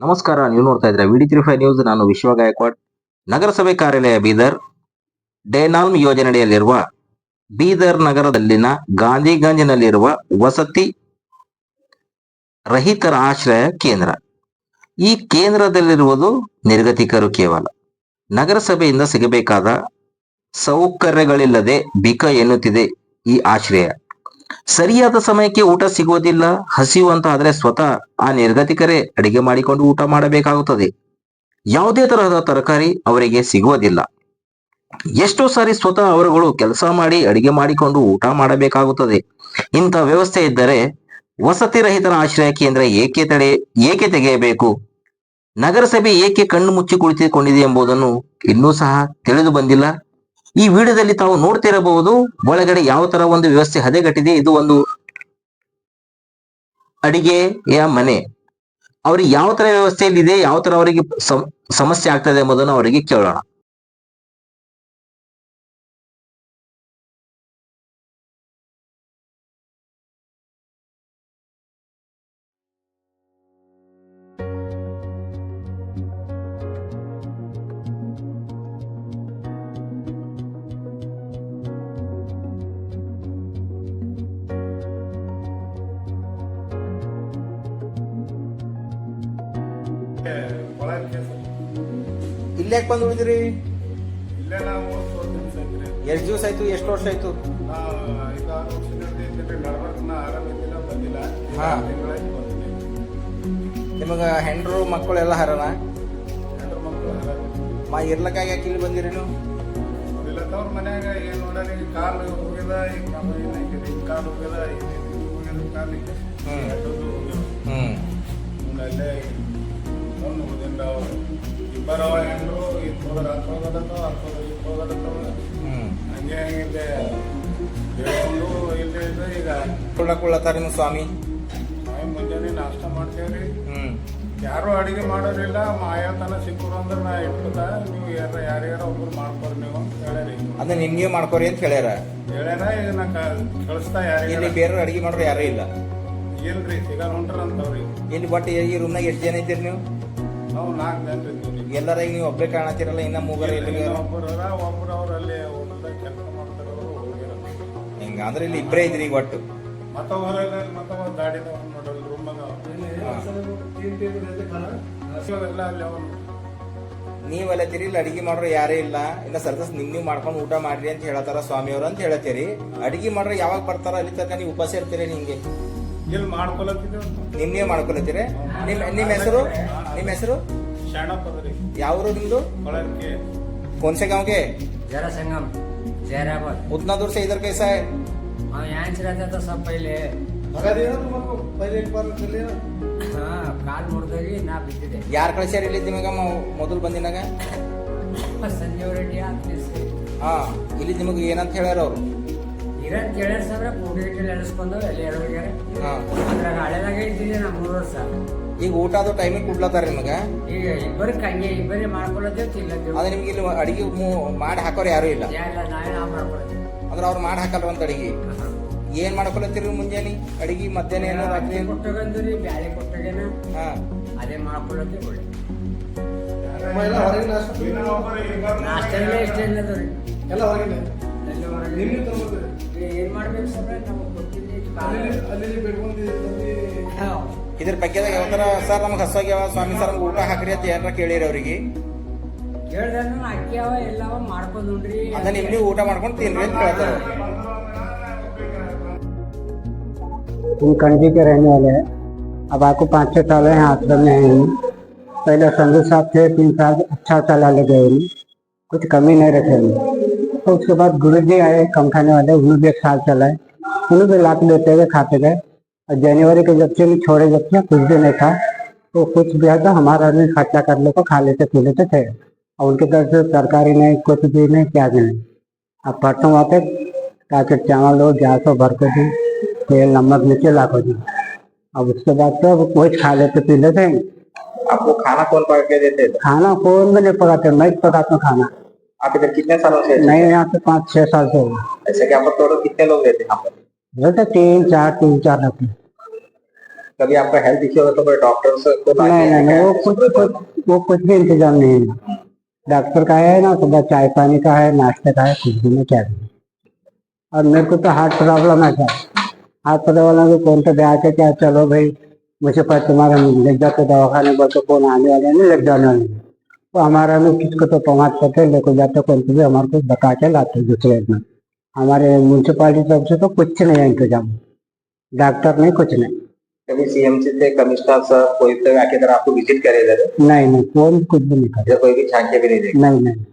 ನಮಸ್ಕಾರ, ನೀವು ನೋಡ್ತಾ ಇದ್ರೆ ವಿಡಿ ತ್ರೀ ಫೈವ್ ನ್ಯೂಸ್ ನಾನು ವಿಶ್ವ ಗಾಯಕ್ವಾಡ್. ನಗರಸಭೆ ಕಾರ್ಯಾಲಯ ಬೀದರ್. ಡೇನಾಲ್ಮ್ ಯೋಜನೆಯಲ್ಲಿರುವ ಬೀದರ್ ನಗರದಲ್ಲಿನ ಗಾಂಧಿಗಂಜ್ನಲ್ಲಿರುವ ವಸತಿ ರಹಿತರ ಆಶ್ರಯ ಕೇಂದ್ರ. ಈ ಕೇಂದ್ರದಲ್ಲಿರುವುದು ನಿರ್ಗತಿಕರು ಕೇವಲ. ನಗರಸಭೆಯಿಂದ ಸಿಗಬೇಕಾದ ಸೌಕರ್ಯಗಳಿಲ್ಲದೆ ಬಿಕ ಎನ್ನುತ್ತಿದೆ ಈ ಆಶ್ರಯ. ಸರಿಯಾದ ಸಮಯಕ್ಕೆ ಊಟ ಸಿಗುವುದಿಲ್ಲ. ಹಸಿವು ಅಂತ ಆದ್ರೆ ಸ್ವತಃ ಆ ನಿರ್ಗತಿಕರೇ ಅಡಿಗೆ ಮಾಡಿಕೊಂಡು ಊಟ ಮಾಡಬೇಕಾಗುತ್ತದೆ. ಯಾವುದೇ ತರಹದ ತರಕಾರಿ ಅವರಿಗೆ ಸಿಗುವುದಿಲ್ಲ. ಎಷ್ಟೋ ಸಾರಿ ಸ್ವತಃ ಅವರುಗಳು ಕೆಲಸ ಮಾಡಿ ಅಡಿಗೆ ಮಾಡಿಕೊಂಡು ಊಟ ಮಾಡಬೇಕಾಗುತ್ತದೆ. ಇಂಥ ವ್ಯವಸ್ಥೆ ಇದ್ದರೆ ವಸತಿ ರಹಿತರ ಆಶ್ರಯ ಕೇಂದ್ರ ಏಕೆ ತಡೆ, ಏಕೆ ತೆಗೆಯಬೇಕು? ನಗರಸಭೆ ಏಕೆ ಕಣ್ಣು ಮುಚ್ಚಿ ಕುಳಿತುಕೊಂಡಿದೆ ಎಂಬುದನ್ನು ಇನ್ನೂ ಸಹ ತಿಳಿದು ಬಂದಿಲ್ಲ. ಈ ವಿಡಿಯೋದಲ್ಲಿ ತಾವು ನೋಡ್ತಿರಬಹುದು ಒಳಗಡೆ ಯಾವ ತರ ಒಂದು ವ್ಯವಸ್ಥೆ ಹದೆಗಟ್ಟಿದೆ. ಇದು ಒಂದು ಅಡಿಗೆಯ ಮನೆ. ಅವ್ರಿಗೆ ಯಾವ ತರ ವ್ಯವಸ್ಥೆಯಲ್ಲಿ ಇದೆ ಯಾವ ತರ ಅವರಿಗೆ ಸಮ್- ಸಮಸ್ಯೆ ಆಗ್ತದೆ ಎಂಬುದನ್ನು ಅವರಿಗೆ ಕೇಳೋಣ. ಯಾಕೆ ಬಂದು ಉಳಿದ್ರಿ ಎಷ್ಟು ದಿವಸ ಆಯ್ತು ಎಷ್ಟು ವರ್ಷ ಆಯ್ತು? ಹಾ. ನಿಮಗ ಹೆಂಡ್ರು ಮಕ್ಕಳು ಎಲ್ಲ ಹರನ ಮಾ ಇರ್ಲಕ್ಕಾಗಿ ಯಾಕೆ ಇಲ್ಲಿ ಬಂದಿರಿ ನೀವು? ಹ್ಮ್. ಮನ್ಯಾಗ ಇಬ್ಬರವ ಹೆಣ್ಣು ಇದು ಹೋದ್ರ ಇದು ಹಂಗೆ ಹಂಗೆ ಹೇಳ್ಕೊಂಡು ಇಲ್ಲದೆ ಇದ್ರೆ ಈಗ ಕುಳ್ಳ ಕುಳ್ಳತ್ತಾರ ನಿಮ್ಮ ಸ್ವಾಮಿ. ನಾವು ಮುಂಜಾನೆ ನಾಷ್ಟ ಮಾಡ್ತೇವ್ರಿ. ಹ್ಮ್. ಯಾರು ಅಡಿಗೆ ಮಾಡೋರಿಲ್ಲ ಮಾಯಾತನ ಸಿಕ್ಕರು ಅಂದ್ರೆ ನಾ ಇಟ್ಕೊತ ನೀವು ಯಾರ ಯಾರ್ಯಾರ ಒಬ್ರು ಮಾಡ್ಕೊರಿ ನೀವು ಅಂತ ಹೇಳ್ಯಾರಿ. ಅದನ್ನ ನಿಮ್ಗೆ ಮಾಡ್ಕೊರಿ ಅಂತ ಹೇಳ್ಯಾರ. ಹೇಳ್ಯಾರ ಈಗ ನಾ ಕಳಿಸ್ತಾ ಯಾರಿಗಾರ ಇಲ್ಲಿ ಬೇರೆ ಅಡಿಗೆ ಮಾಡೋರು ಯಾರೂ ಇಲ್ಲ. ಇಲ್ರಿ ಸಿಗಲ್ ಹೊಂಟ್ರ ಅಂತವ್ರಿ. ಇಲ್ಲಿ ಬಟ್ ಈ ರೂಮ್ನಾಗ ಎಷ್ಟು ಜನ ಇದ್ದೀರಿ ನೀವು? ನಾವು ಎಲ್ಲರ ಈಗ ನೀವು ಒಬ್ಬರೇ ಕಾಣತ್ತಿರಲ್ಲ, ಇನ್ನ ಮೂಗರ ಇಲ್ಲಿ ಒಬ್ಬರು ಹಿಂಗ? ಅಂದ್ರೆ ಇಲ್ಲಿ ಇಬ್ಬರೇ ಇದ್ರಿ ಈಗ ಒಟ್ಟು? ಮತ್ತ ಹೊರಗೆ ಮತ್ತ ಒಂದು ಗಾಡಿದ ನೋಡಲ್ ರೂಮಾಗ ಎಲ್ಲ ಅಲ್ಲಿ ಅವನು ನೀವೆಲ್ಲ ತಿರಿ, ಇಲ್ಲಿ ಅಡಿಗೆ ಮಾಡೋರು ಯಾರೇ ಇಲ್ಲ. ಇಲ್ಲ ಸರ್ಕಸ್ ನಿಮ್ ನೀವು ಮಾಡ್ಕೊಂಡು ಊಟ ಮಾಡ್ರಿ ಅಂತ ಹೇಳತ್ತಾರ ಸ್ವಾಮಿಯವ್ರು ಅಂತ ಹೇಳತ್ತೀರಿ. ಅಡಿಗೆ ಮಾಡೋರು ಯಾವಾಗ ಬರ್ತಾರ? ಅಲ್ಲಿ ತನಕ ನೀವು ಉಪವಾಸ ಇರ್ತೀರಿ ನಿಂಗೆ ಇಲ್ಲಿ ಮಾಡ್ಕೊಳತ್ತಿದ್ದೇವೆ ನಿಮ್ ನೀವ್ ಮಾಡ್ಕೊಳತ್ತೀರಿ ನಿಮ್ ನಿಮ್ ಹೆಸರು ನಿಮ್ ಹೆಸರು ಶಾಣಪ್ಪದ್ರಿ ಯಾವ್ರು ನಿಮ್ದು ಕೊಳಕ್ಕೆ कौन से गांव के जरा संगम जहराबाद उतना दूर से इधर कैसा है हाँ यहाँ से रहता था सब पहले पहिले एक बार चले हाँ ಕಾಲ್ ಮುರಿದೋಗಿ ನಾ ಬಿದ್ದಿದೆ ಯಾರ್ ಕಳ್ಸ್ಯಾರ ಇಲ್ಲಿ ನಿಮಗ ಮ- ಮೊದಲು ಬಂದಿನಾಗ ಸಂಜೀವ್ ರೆಡ್ಡಿ ಆಫೀಸ್ ಹಾ ಇಲ್ಲಿ ನಿಮಗೆ ಏನಂತ ಹೇಳ್ಯಾರ ಅವ್ರು ಇರಂತ ಎರಡು ಸಾವಿರ ಕೂಡಿ ಇಟ್ಟು ಎಳಿಸ್ಕೊಂಡು ಅಲ್ಲಿ ಎರಡೋಗ್ಯಾರ ಹಾ. ಅದ್ರಾಗ ಹಳೆದಾಗ ಇದ್ದಿದ್ದೆ ನಾ ಮೂರು ವರ್ಷ. ಈಗ ಊಟ ಅದು ಟೈಮಿಗೆ ಕೊಡ್ಲತ್ತಾರ ನಿಮಗೆ? ಈಗ ಇಬ್ಬರು ಕಂಗೆ ಇಬ್ಬರೇ ಮಾಡ್ಕೊಳ್ಳೋದೇ ತಿಲ್ಲದೇವ್ ಅದು ನಿಮ್ಗೆ ಇಲ್ಲಿ ಅಡಿಗೆ ಮು- ಮಾಡಿ ಹಾಕೋರು ಯಾರು ಇಲ್ಲ? ಇಲ್ಲ ನಾವೇ ನಾವು ಮಾಡ್ಕೊಳ್ಳೋದು ಅಂದ್ರೆ ಅವ್ರು ಮಾಡಿ ಹಾಕಲ್ರ ಅಂತ ಅಡಿಗೆ? ಏನ್ ಮಾಡ್ಕೊಳತ್ತೀರಿ ಮುಂಜಾನೆ? ಅಡಿಗೆ ಮಧ್ಯಾಹ್ನ ಏನೋ ರಾತ್ರಿ? ಕೊಟ್ಟೋಗಂದ್ರಿ ಬ್ಯಾಳೆ ಕೊಟ್ಟಗೇನ. ಹಾ. ಅದೇ ಮಾಡ್ಕೊಳ್ಳೋದೇ ಒಳ್ಳೆ ಎಲ್ಲ ಇಷ್ಟ ಇಲ್ಲದ ಎಲ್ಲ ಹೊರಗಿನ ಎಲ್ಲ ಹೊರಗೆ ನಿಮ್ಗೆ ತಗೊಂಡ್ಬರ್ತೀರಿ? ಈಗ ಏನ್ ಮಾಡ್ಬೇಕು ಸರ್ ನಮಗೆ ಗೊತ್ತಿಲ್ಲ ಅಲ್ಲಿ ಅಲ್ಲಿ ಬೆಳ್ಕೊಂಡಿದ್ದೀರಿ ಹಾ. ಇದ್ರ ಬಗ್ಗೆದಾಗ ಯಾವತ್ತಾರ ಸರ್ ನಮ್ಗೆ ಹಸ್ವಾಗ್ಯಾವ ಸ್ವಾಮಿ ಸರ್ ನಮ್ಗೆ ಊಟ ಹಾಕ್ರಿ ಅಂತ ಏನಾರ ಕೇಳಿರಿ ಅವ್ರಿಗೆ ಹೇಳ್ದನು ಅಕ್ಕಿ ಅವ ಎಲ್ಲವ ಮಾಡ್ಕೊಂಡ್ ಉಂಡ್ರಿ ಅದ ನಿಮ್ ನೀವು ಊಟ ಮಾಡ್ಕೊಂಡು ತಿನ್ರಿ ಅಂತ ಕೇಳ್ತಾರ हम कणजी के रहने वाले हैं अब आपको पाँच छः साल है आश्रम में हैं हम। पहले संजू साहब थे तीन साल अच्छा चला ले गए हम। कुछ कमी नहीं रखे हम। तो उसके बाद गुरु जी आए कम खाने वाले उन्होंने भी एक साल चलाए उन्होंने भी लाख लेते हुए खाते गए। और जनवरी के जब से भी छोड़े जब से कुछ भी नहीं था तो कुछ भी है तो हमारा आदमी खर्चा कर लेते खा लेते पी लेते थे। और उनके तरफ़ से सरकारी नहीं कुछ भी नहीं क्या भी नहीं। अब परसों वहाँ पे पैकेट चावल हो गैस हो भर को दी तेल नमक नीचे ला को दी। अब उसके बाद तो अब कोई खा लेते पी लेते। आपको खाना कौन पका के देते? खाना कौन भी नहीं पकाते मैं पकाता हूँ खाना। आप इधर कितने सालों से मैं यहाँ से पाँच छह साल से हूँ। ऐसे कि आप टोटल कितने लोग रहते हैं यहाँ पर? रहते तीन चार तीन चार रहते कभी आपका हेल्थ इश्यू होगा तो कोई डॉक्टर से को नहीं नहीं नहीं, वो कुछ वो कुछ भी इंतज़ाम नहीं है। डॉक्टर का है ना सुबह चाय पानी का है नाश्ते का है कुछ भी नहीं क्या भी और मेरे को तो हार्ट प्रॉब्लम है सर। हार्ट प्रॉब्लम को कौन तो ब्याह के क्या चलो भाई मुझे पर तुम्हारा ले जाते दवाखाने बोल तो कौन आने वाले नहीं ले जाने वाले तो हमारा में किसको तो पहुँच सकते लेकर जाते कौन से भी हमारे को बता के लाते दूसरे दिन हमारे म्यूनसिपालिटी तरफ़ से तो कुछ नहीं है इंतज़ाम। डॉक्टर नहीं कुछ नहीं। कभी सीएमसी से कमिश्नर सर कोई तो आके आपको विज़िट करे नहीं नहीं कौन कुछ भी नहीं कर। कोई भी छाके भी नहीं देखे? नहीं नहीं।